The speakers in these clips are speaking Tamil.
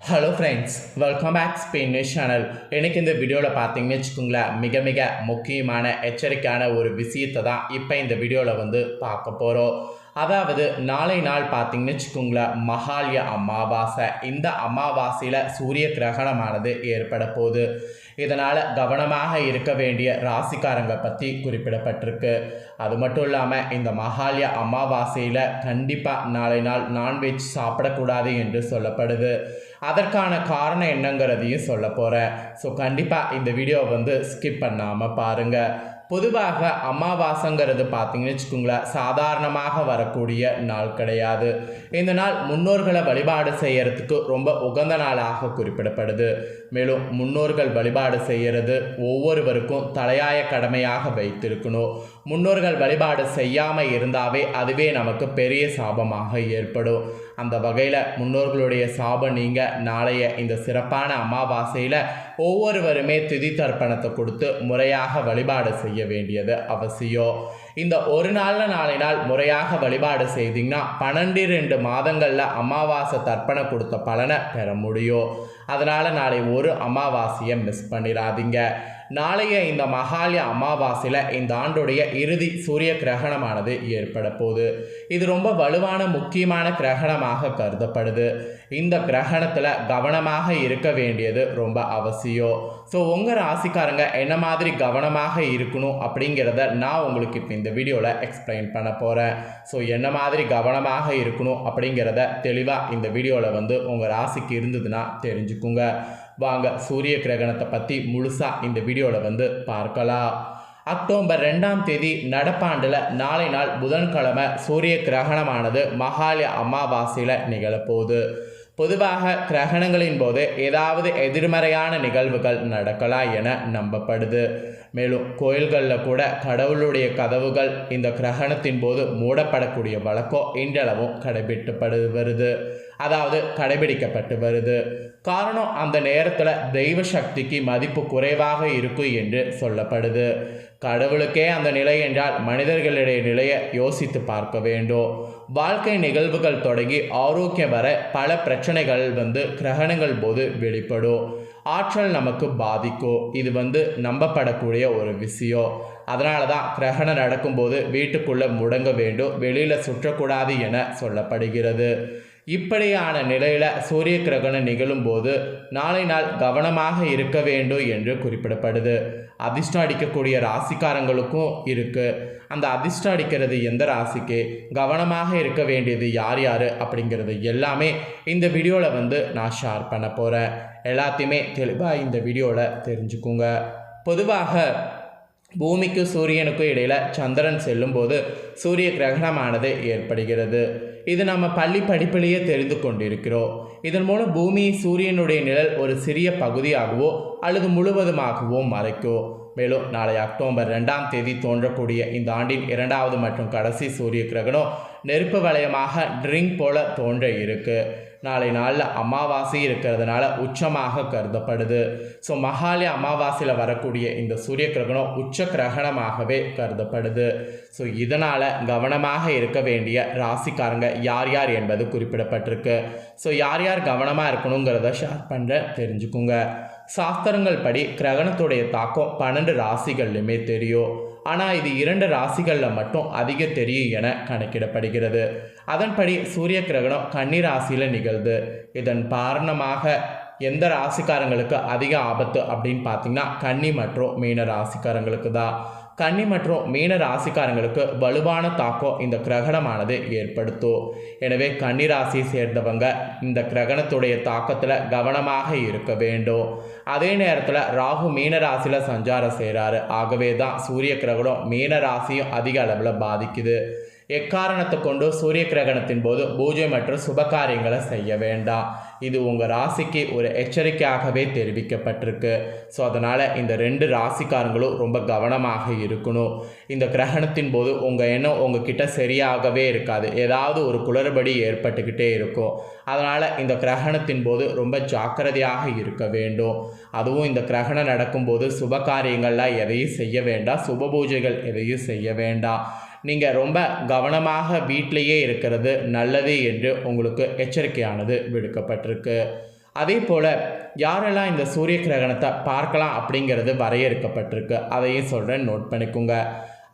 Hello friends welcome back Spain news channel எனக்கு இந்த வீடியோவில் பார்த்தீங்கன்னு வச்சுக்கோங்களேன் மிக மிக முக்கியமான எச்சரிக்கையான ஒரு விஷயத்தை தான் இப்போ இந்த வீடியோவில் வந்து பார்க்க போகிறோம் அதாவது நாளை நாள் பார்த்தீங்கன்னு வச்சுக்கோங்களேன் மகாலய அமாவாசை. இந்த அமாவாசையில் சூரிய கிரகணமானது ஏற்பட போகுது. இதனால் கவனமாக இருக்க வேண்டிய ராசிக்காரங்க பற்றி குறிப்பிடப்பட்டிருக்கு. அது மட்டும் இல்லாமல் இந்த மகாலய அமாவாசையில் கண்டிப்பாக நாளை நாள் நான்வெஜ் சாப்பிடக்கூடாது என்று சொல்லப்படுது. அதற்கான காரணம் என்னங்கிறதையும் சொல்ல போகிறேன் ஸோ கண்டிப்பாக இந்த வீடியோ வந்து ஸ்கிப் பண்ணாமல் பாருங்கள் பொதுவாக அமாவாசைங்கிறது பார்த்தீங்கன்னு வச்சுக்கோங்களேன் சாதாரணமாக வரக்கூடிய நாள் கிடையாது. இந்த நாள் முன்னோர்களை வழிபாடு செய்யறதுக்கு ரொம்ப உகந்த நாளாக குறிப்பிடப்படுது. மேலும் முன்னோர்கள் வழிபாடு செய்கிறது ஒவ்வொருவருக்கும் தலையாய கடமையாக வைத்திருக்கணும். முன்னோர்கள் வழிபாடு செய்யாமல் இருந்தாவே அதுவே நமக்கு பெரிய சாபமாக ஏற்படும். அந்த வகையில் முன்னோர்களுடைய சாபம் நீங்கள் நாளைய இந்த சிறப்பான அமாவாசையில் ஒவ்வொருவருமே திதி தர்ப்பணத்தை கொடுத்து முறையாக வழிபாடு செய்ய வேண்டியது அவசியம். இந்த ஒரு நாளில் நாளை நாள் முறையாக வழிபாடு செய்தீங்கன்னா பன்னெண்டு ரெண்டு மாதங்களில் அமாவாசை தர்ப்பணம் கொடுத்த பலனை பெற முடியும். அதனால் நாளை ஒரு அமாவாசையை மிஸ் பண்ணிடாதீங்க. நாளைய இந்த மகாலய அமாவாசையில் இந்த ஆண்டுடைய இறுதி சூரிய கிரகணமானது ஏற்பட போகுது. இது ரொம்ப வலுவான முக்கியமான கிரகணமாக கருதப்படுது. இந்த கிரகணத்தில் கவனமாக இருக்க வேண்டியது ரொம்ப அவசியம். ஸோ உங்கள் ராசிக்காரங்க என்ன மாதிரி கவனமாக இருக்கணும் அப்படிங்கிறத நான் உங்களுக்கு இப்போ இந்த வீடியோவில் எக்ஸ்பிளைன் பண்ண போகிறேன் ஸோ என்ன மாதிரி கவனமாக இருக்கணும் அப்படிங்கிறத தெளிவாக இந்த வீடியோவில் வந்து உங்கள் ராசிக்கு இருந்ததுன்னா தெரிஞ்சுக்குங்க. வாங்க சூரிய கிரகணத்தை பற்றி முழுசாக இந்த வீடியோவில் வந்து பார்க்கலாம். அக்டோபர் ரெண்டாம் தேதி நடப்பாண்டில் நாளை நாள் புதன்கிழமை சூரிய கிரகணமானது மகாலய அமாவாசையில் நிகழப்போகுது. பொதுவாக கிரகணங்களின் போது ஏதாவது எதிர்மறையான நிகழ்வுகள் நடக்கலாம் என நம்பப்படுது. மேலும் கோயில்களில் கூட கடவுளுடைய கதவுகள் இந்த கிரகணத்தின் போது மூடப்படக்கூடிய வழக்கம் இன்றளவும் கடைபிடிக்கப்படு வருது. அதாவது கடைபிடிக்கப்பட்டு வருது. காரணம் அந்த நேரத்தில் தெய்வ சக்திக்கு மதிப்பு குறைவாக இருக்கும் என்று சொல்லப்படுது. கடவுளுக்கே அந்த நிலை என்றால் மனிதர்களுடைய நிலையை யோசித்து பார்க்க வேண்டும்? வாழ்க்கை நிகழ்வுகள் தொடங்கி ஆரோக்கியம் வர பல பிரச்சனைகள் வந்து கிரகணங்கள் போது வெளிப்படும். ஆற்றல் நமக்கு பாதிக்கும். இது வந்து நம்பப்படக்கூடிய ஒரு விஷயம். அதனால தான் கிரகணம் நடக்கும்போது வீட்டுக்குள்ளே முடங்க வேண்டும். வெளியில் சுற்றக்கூடாது என சொல்லப்படுகிறது. இப்படியான நிலையில் சூரிய கிரகணம் நிகழும்போது நாளை நாள் கவனமாக இருக்க வேண்டும் என்று குறிப்பிடப்படுது. அதிர்ஷ்டம் அடிக்கக்கூடிய ராசிக்காரங்களுக்கும் இருக்குது அந்த அதிர்ஷ்டம் அடிக்கிறது எந்த ராசிக்கு? கவனமாக இருக்க வேண்டியது யார் யார்? அப்படிங்கிறது எல்லாமே இந்த வீடியோவில் வந்து நான் ஷேர் பண்ண போகிறேன் எல்லாத்தையுமே தெளிவாக இந்த வீடியோவில் தெரிஞ்சுக்குங்க. பொதுவாக பூமிக்கும் சூரியனுக்கும் இடையில் சந்திரன் செல்லும்போது சூரிய கிரகணமானது ஏற்படுகிறது. இது நம்ம பள்ளி படிப்பிலேயே தெரிந்து கொண்டிருக்கிறோம். இதன் மூலம் பூமி சூரியனுடைய நிழல் ஒரு சிறிய பகுதியாகவோ அல்லது முழுவதுமாகவோ மறைக்கும். மேலும் நாளை அக்டோபர் ரெண்டாம் தேதி தோன்றக்கூடிய இந்த ஆண்டின் இரண்டாவது மற்றும் கடைசி சூரிய கிரகணம் நெருப்பு வளையமாக ட்ரிங்க் போல தோன்ற இருக்கு. நாளை நாளில் அமாவாசை இருக்கிறதுனால உச்சமாக கருதப்படுது. ஸோ மகாலய அமாவாசையில் வரக்கூடிய இந்த சூரிய கிரகணம் உச்ச கிரகணமாகவே கருதப்படுது. ஸோ இதனால் கவனமாக இருக்க வேண்டிய ராசிக்காரங்க யார் யார் என்பது குறிப்பிடப்பட்டிருக்கு. ஸோ யார் யார் கவனமாக இருக்கணுங்கிறத ஷேர் பண்ணுற தெரிஞ்சுக்குங்க. சாஸ்திரங்கள் படி கிரகணத்துடைய தாக்கம் பன்னெண்டு ராசிகள்லையுமே தெரியும். ஆனால் இது இரண்டு ராசிகளில் மட்டும் அதிக தெரியும் என கணக்கிடப்படுகிறது. அதன்படி சூரிய கிரகணம் கன்னி ராசியில் நிகழ்து. இதன் காரணமாக எந்த ராசிக்காரங்களுக்கு அதிக ஆபத்து அப்படின்னு பார்த்தீங்கன்னா கன்னி மற்றும் மீன ராசிக்காரங்களுக்கு தான் கன்னி மற்றும் மீன ராசிக்காரங்களுக்கு வலுவான தாக்கம் இந்த கிரகணமானது ஏற்படுத்தும். எனவே கன்னி ராசியை சேர்ந்தவங்க இந்த கிரகணத்துடைய தாக்கத்தில் கவனமாக இருக்க வேண்டும். அதே நேரத்தில் ராகு மீன ராசியில் சஞ்சாரம் செய்கிறாரு ஆகவே தான் சூரிய கிரகணம் மீன ராசியும் அதிக அளவில் பாதிக்குது. எக்காரணத்தை கொண்டு சூரிய கிரகணத்தின் போது பூஜை மற்றும் சுப காரியங்களை செய்ய வேண்டாம். இது உங்கள் ராசிக்கு ஒரு எச்சரிக்கையாகவே தெரிவிக்கப்பட்டிருக்கு. ஸோ அதனால் இந்த ரெண்டு ராசிக்காரங்களும் ரொம்ப கவனமாக இருக்கணும். இந்த கிரகணத்தின் போது உங்கள் எண்ணம் உங்ககிட்ட சரியாகவே இருக்காது. ஏதாவது ஒரு குளறுபடி ஏற்பட்டுக்கிட்டே இருக்கும். அதனால் இந்த கிரகணத்தின் போது ரொம்ப ஜாக்கிரதையாக இருக்க வேண்டும். அதுவும் இந்த கிரகணம் நடக்கும்போது சுப காரியங்கள்லாம் எதையும் செய்ய வேண்டாம். சுப பூஜைகள் எதையும் செய்ய வேண்டாம். நீங்கள் ரொம்ப கவனமாக வீட்டிலேயே இருக்கிறது நல்லது என்று உங்களுக்கு எச்சரிக்கையானது விடுக்கப்பட்டிருக்கு. அதே போல் யாரெல்லாம் இந்த சூரிய கிரகணத்தை பார்க்கலாம் அப்படிங்கிறது வரையறுக்கப்பட்டிருக்கு அதையும் சொல்கிறேன் நோட் பண்ணிக்கோங்க.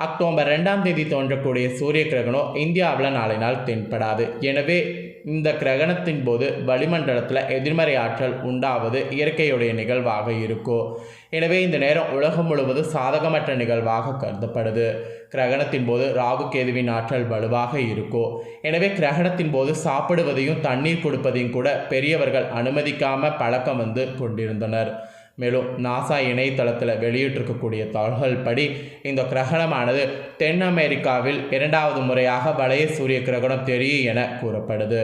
அக்டோபர் ரெண்டாம் தேதி தோன்றக்கூடிய சூரிய கிரகணம் இந்தியாவில் நாளை நாள் தென்படாது. எனவே இந்த கிரகணத்தின் போது வளிமண்டலத்தில் எதிர்மறை ஆற்றல் உண்டாவது இயற்கையுடைய நிகழ்வாக இருக்கும். எனவே இந்த நேரம் உலகம் முழுவதும் சாதகமற்ற நிகழ்வாக கருதப்படுது. கிரகணத்தின் போது ராகு கேதுவின் ஆற்றல் வலுவாக இருக்கும். எனவே கிரகணத்தின் போது சாப்பிடுவதையும் தண்ணீர் கொடுப்பதையும் கூட பெரியவர்கள் அனுமதிக்காம பழக்கம் வந்து கொண்டிருந்தனர். மேலும் நாசா இணையதளத்தில் வெளியிட்டிருக்கக்கூடிய தகவல்கள் படி இந்த கிரகணமானது தென் அமெரிக்காவில் இரண்டாவது முறையாக வளைய சூரிய கிரகணம் தெரியும் என கூறப்படுது.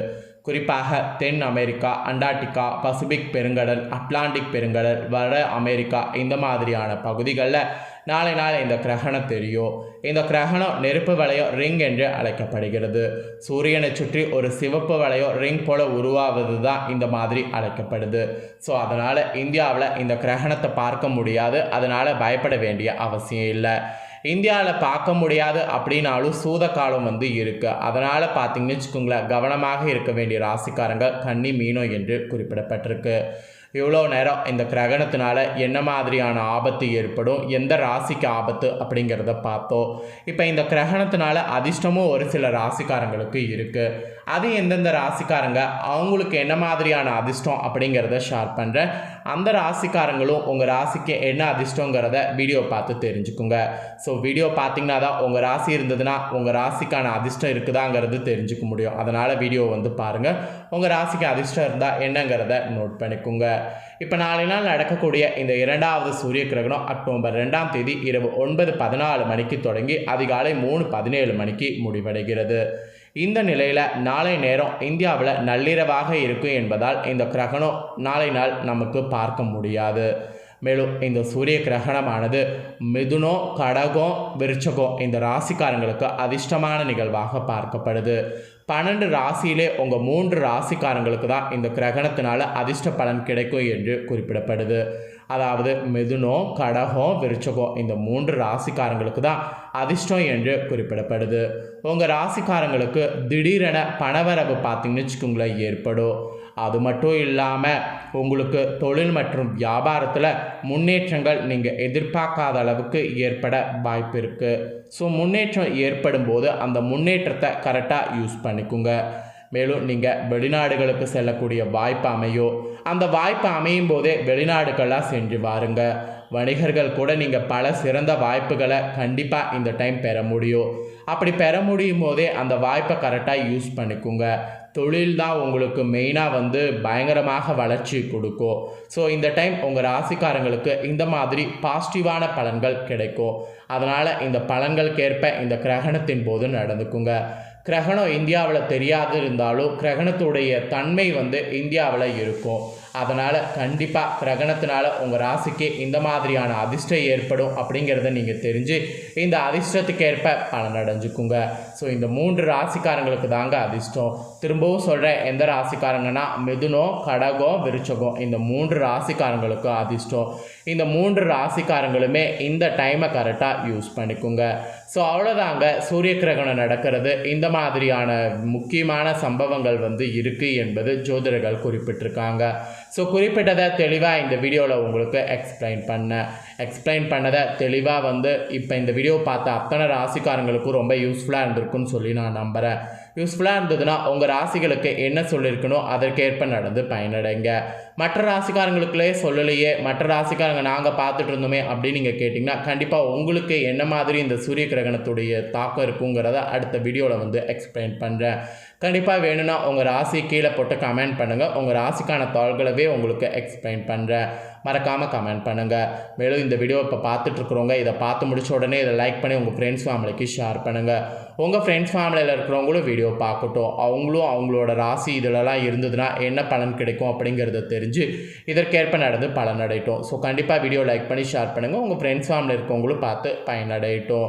குறிப்பாக தென் அமெரிக்கா அண்டார்டிகா பசிபிக் பெருங்கடல் அட்லாண்டிக் பெருங்கடல் வட அமெரிக்கா இந்த மாதிரியான பகுதிகளில் நாளை நாள் இந்த கிரகணம் தெரியும். இந்த கிரகணம் நெருப்பு வளையம் ரிங் என்று அழைக்கப்படுகிறது. சூரியனை சுற்றி ஒரு சிவப்பு வளையம் ரிங் போல உருவாவது தான் இந்த மாதிரி அழைக்கப்படுது. ஸோ அதனால் இந்தியாவில் இந்த கிரகணத்தை பார்க்க முடியாது. அதனால் பயப்பட வேண்டிய அவசியம் இல்லை. இந்தியாவில் பார்க்க முடியாது அப்படின்னாலும் சூத காலம் வந்து இருக்குது அதனால் பார்த்தீங்கன்னு வச்சுக்கோங்களேன் கவனமாக இருக்க வேண்டிய ராசிக்காரங்க கன்னி மீனோ என்று குறிப்பிடப்பட்டிருக்கு. இவ்வளோ நேரம் இந்த கிரகணத்தினால என்ன மாதிரியான ஆபத்து ஏற்படும் எந்த ராசிக்கு ஆபத்து அப்படிங்கிறத பார்த்தோம். இப்போ இந்த கிரகணத்தினால அதிர்ஷ்டமும் ஒரு சில ராசிக்காரங்களுக்கு இருக்குது அது எந்தெந்த ராசிக்காரங்க அவங்களுக்கு என்ன மாதிரியான அதிர்ஷ்டம் அப்படிங்கிறத ஷேர் பண்ணுறேன் அந்த ராசிக்காரங்களும் உங்கள் ராசிக்கு என்ன அதிர்ஷ்டங்கிறத வீடியோ பார்த்து தெரிஞ்சுக்குங்க. ஸோ வீடியோ பார்த்தீங்கன்னா தான் உங்கள் ராசி இருந்ததுன்னா உங்கள் ராசிக்கான அதிர்ஷ்டம் இருக்குதாங்கிறது தெரிஞ்சுக்க முடியும். அதனால் வீடியோ வந்து பாருங்கள் உங்கள் ராசிக்கு அதிர்ஷ்டம் இருந்தால் என்னங்கிறத நோட் பண்ணிக்கோங்க. இப்போ நாளை நாள் நடக்கக்கூடிய இந்த இரண்டாவது சூரிய கிரகணம் அக்டோபர் ரெண்டாம் தேதி இரவு ஒன்பது பதினாலு மணிக்கு தொடங்கி அதிகாலை மூணு பதினேழு மணிக்கு முடிவடைகிறது. இந்த நிலையில் நாளை நேரம் இந்தியாவில் நள்ளிரவாக இருக்கும் என்பதால் இந்த கிரகணம் நாளை நாள் நமக்கு பார்க்க முடியாது. மேலும் இந்த சூரிய கிரகணமானது மிதுனோ கடகம் விருச்சகோ இந்த ராசிக்காரங்களுக்கு அதிர்ஷ்டமான நிகழ்வாக பார்க்கப்படுது. பன்னெண்டு ராசியிலே உங்கள் மூன்று ராசிக்காரங்களுக்கு தான் இந்த கிரகணத்தினால அதிர்ஷ்ட பலன் கிடைக்கும் என்று குறிப்பிடப்படுது. அதாவது மிதுனோ கடகம் விருச்சகோ இந்த மூன்று ராசிக்காரங்களுக்கு தான் அதிர்ஷ்டம் என்று குறிப்பிடப்படுது. உங்கள் ராசிக்காரங்களுக்கு திடீரென பணவரவு பார்த்தீங்கன்னு வச்சுக்கோங்களேன் ஏற்படும். அது மட்டும் இல்லாமல் உங்களுக்கு தொழில் மற்றும் வியாபாரத்தில் முன்னேற்றங்கள் நீங்கள் எதிர்பார்க்காத அளவுக்கு ஏற்பட வாய்ப்பு இருக்குது ஸோ முன்னேற்றம் ஏற்படும் போது அந்த முன்னேற்றத்தை கரெக்டாக யூஸ் பண்ணிக்கோங்க. மேலும் நீங்கள் வெளிநாடுகளுக்கு செல்லக்கூடிய வாய்ப்பு அமையும் அந்த வாய்ப்பு அமையும் போதே வெளிநாடுகளாக சென்று வாருங்க. வணிகர்கள் கூட நீங்கள் பல சிறந்த வாய்ப்புகளை கண்டிப்பாக இந்த டைம் பெற முடியும். அப்படி பெற முடியும் போதே அந்த வாய்ப்பை கரெக்டாக யூஸ் பண்ணிக்கோங்க. தொழில் தான் உங்களுக்கு மெயினாக வந்து பயங்கரமாக வளர்ச்சி கொடுக்கும். ஸோ இந்த டைம் உங்கள் ராசிக்காரங்களுக்கு இந்த மாதிரி பாசிட்டிவான பலன்கள் கிடைக்கும். அதனால் இந்த பலன்களுக்கேற்ப இந்த கிரகணத்தின் போது நடந்துக்குங்க. கிரகணம் இந்தியாவில் தெரியாது இருந்தாலும் கிரகணத்துடைய தன்மை வந்து இந்தியாவில் இருக்கும். அதனால் கண்டிப்பாக கிரகணத்தினால் உங்கள் ராசிக்கு இந்த மாதிரியான அதிர்ஷ்டம் ஏற்படும் அப்படிங்கிறத நீங்கள் தெரிஞ்சு இந்த அதிர்ஷ்டத்துக்கேற்ப பலன் அடைஞ்சுக்குங்க. ஸோ இந்த மூன்று ராசிக்காரங்களுக்கு தாங்க அதிர்ஷ்டம். திரும்பவும் சொல்கிறேன் எந்த ராசிக்காரங்கன்னா? மிதுனம் கடகம் விருச்சகம் இந்த மூன்று ராசிக்காரங்களுக்கு அதிர்ஷ்டம். இந்த மூன்று ராசிக்காரங்களுமே இந்த டைமை கரெக்டாக யூஸ் பண்ணிக்கோங்க. ஸோ அவ்வளோதாங்க சூரிய கிரகணம் நடக்கிறது. இந்த மாதிரியான முக்கியமான சம்பவங்கள் வந்து இருக்குது என்பது ஜோதிடர்கள் குறிப்பிட்டிருக்காங்க. ஸோ குறிப்பிட்டதை தெளிவாக இந்த வீடியோவில் உங்களுக்கு எக்ஸ்பிளைன் பண்ணேன் எக்ஸ்பிளைன் பண்ணதை தெளிவாக வந்து இப்போ இந்த வீடியோ பார்த்த அத்தனை ராசிக்காரங்களுக்கும் ரொம்ப யூஸ்ஃபுல்லாக இருந்திருக்குன்னு சொல்லி நான் நம்புகிறேன் யூஸ்ஃபுல்லாக இருந்ததுன்னா உங்கள் ராசிகளுக்கு என்ன சொல்லியிருக்கணும் அதற்கேற்ப நடந்து பயனடைங்க. மற்ற ராசிக்காரங்களுக்குள்ளே சொல்லலையே மற்ற ராசிக்காரங்க நாங்கள் பார்த்துட்டு இருந்தோமே அப்படின்னு நீங்கள் கேட்டிங்கன்னா கண்டிப்பாக உங்களுக்கு என்ன மாதிரி இந்த சூரிய கிரகணத்துடைய தாக்கம் இருக்குங்கிறத அடுத்த வீடியோவில் வந்து எக்ஸ்பிளைன் பண்ணுறேன் கண்டிப்பாக வேணும்னா உங்கள் ராசி கீழே போட்டு கமெண்ட் பண்ணுங்கள் உங்கள் ராசிக்கான தாள்களவே உங்களுக்கு எக்ஸ்பிளைன் பண்ணுறேன் மறக்காமல் கமெண்ட் பண்ணுங்கள் மேலும் இந்த வீடியோ இப்போ பார்த்துட்ருக்குறவங்க இதை பார்த்து முடிச்ச உடனே இதை லைக் பண்ணி உங்கள் ஃப்ரெண்ட்ஸ் ஃபேமிலிக்கு ஷேர் பண்ணுங்கள் உங்கள் ஃப்ரெண்ட்ஸ் ஃபேமிலியில் இருக்கிறவங்களும் வீடியோ பார்க்கட்டும். அவங்களும் அவங்களோட ராசி இதிலலாம் இருந்ததுன்னா என்ன பலன் கிடைக்கும் அப்படிங்கிறத தெரிஞ்சு இதற்கேற்ப நடந்து பலன் அடையட்டும் ஸோ கண்டிப்பாக வீடியோ லைக் பண்ணி ஷேர் பண்ணுங்கள் உங்கள் ஃப்ரெண்ட்ஸ் ஃபேமிலி இருக்கவங்களும் பார்த்து பயனடையட்டும்.